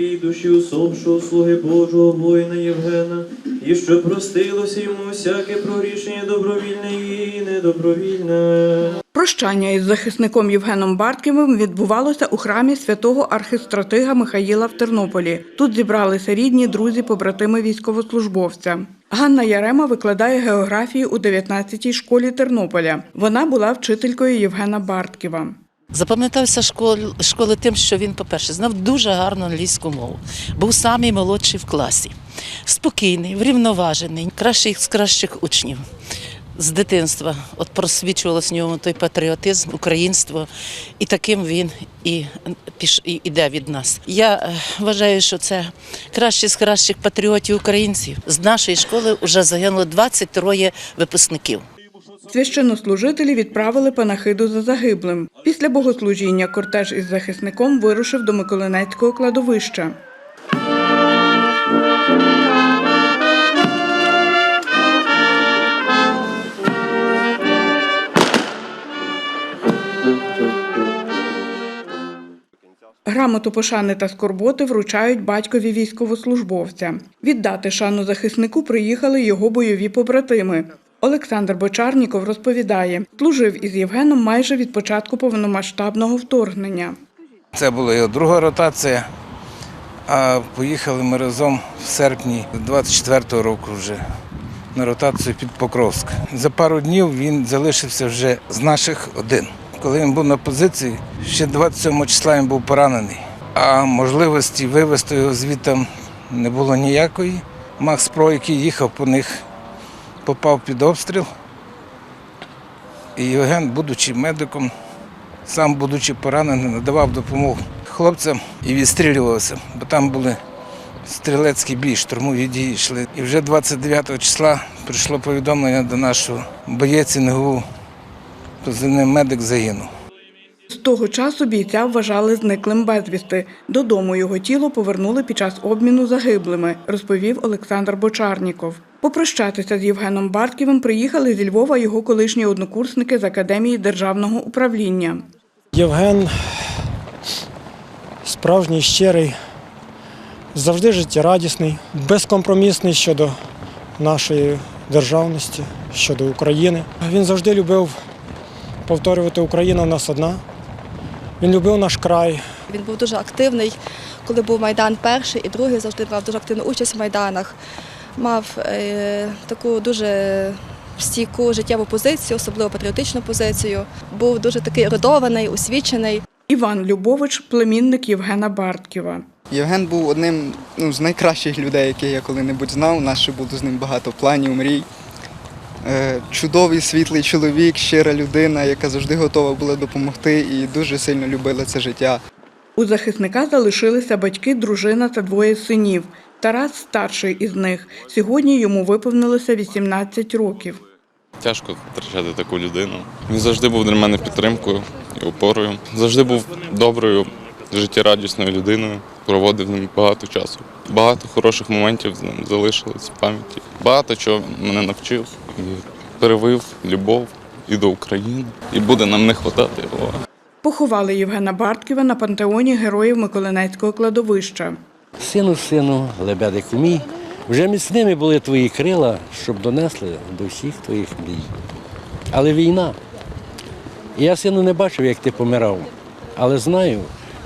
упокій душі усопшого слуги Божого воїна Євгена, і що простилося йому всяке прогрішення добровільне і недобровільне. Прощання із захисником Євгеном Бартківим відбувалося у храмі святого архистратига Михаїла в Тернополі. Тут зібралися рідні, друзі, побратими військовослужбовця. Ганна Ярема викладає географію у 19-й школі Тернополя. Вона була вчителькою Євгена Бартківа. Запам'ятався школ, школи тим, що він, по-перше, знав дуже гарну англійську мову, був самий молодший в класі, спокійний, врівноважений, кращий з кращих учнів. З дитинства от просвічувалось в ньому той патріотизм, українство, і таким він і піш і іде від нас. Я е, вважаю, що це кращий з кращих патріотів українців. З нашої школи вже загинуло 23 випускників. Священнослужителі відправили панахиду за загиблим. Після богослужіння кортеж із захисником вирушив до Миколинецького кладовища. Грамоту пошани та скорботи вручають батькові військовослужбовця. Віддати шану захиснику приїхали його бойові побратими. Олександр Бочарніков розповідає, служив із Євгеном майже від початку повномасштабного вторгнення. Це була його друга ротація. А поїхали ми разом в серпні 24-го року вже на ротацію під Покровськ. За пару днів він залишився вже з наших один. Коли він був на позиції, ще 27 числа він був поранений, а можливості вивезти його звідти не було ніякої. Макс Про, який їхав по них, попав під обстріл. І Євген, будучи медиком, сам, будучи пораненим, надавав допомогу хлопцям і відстрілювався, бо там були стрілецькі бій, штурмові дії йшли. І вже 29 числа прийшло повідомлення до нашого боєць НГУ, позивний медик загинув. З того часу бійця вважали зниклим безвісти. Додому його тіло повернули під час обміну загиблими, розповів Олександр Бочарніков. Попрощатися з Євгеном Бартківим приїхали зі Львова його колишні однокурсники з Академії державного управління. Євген справжній, щирий, завжди життєрадісний, безкомпромісний щодо нашої державності, щодо України. Він завжди любив повторювати Україна в нас одна. Він любив наш край, Він був дуже активний, коли був Майдан перший і другий, завжди брав дуже активну участь в Майданах. Мав е, таку дуже стійку життєву позицію, особливо патріотичну позицію. Був дуже такий родований, освічений. Іван Любович, племінник Євгена Бартківа. Євген був одним ну, з найкращих людей, яких я коли-небудь знав. У нас ще було з ним багато планів, мрій. Е, чудовий світлий чоловік, щира людина, яка завжди готова була допомогти і дуже сильно любила це життя. У захисника залишилися батьки, дружина та двоє синів. Тарас старший із них. Сьогодні йому виповнилося 18 років. Тяжко втрачати таку людину. Він завжди був для мене підтримкою і опорою. Завжди був доброю, життєрадісною людиною. Проводив ним багато часу. Багато хороших моментів з ним залишилось в пам'яті. Багато чого мене навчив і перевив любов і до України. І буде нам не хватати його. Поховали Євгена Бартківа на пантеоні героїв Миколинецького кладовища. Сину, сину, лебедику мій, вже міцними були твої крила, щоб донесли до всіх твоїх мрій. Але війна. Я, сину, не бачив, як ти помирав, але знаю,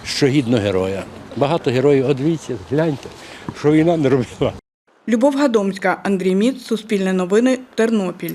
що гідно героя. Багато героїв, от дивіться, гляньте, що війна не робила. Любов Гадомська, Андрій Міц, Суспільне новини, Тернопіль.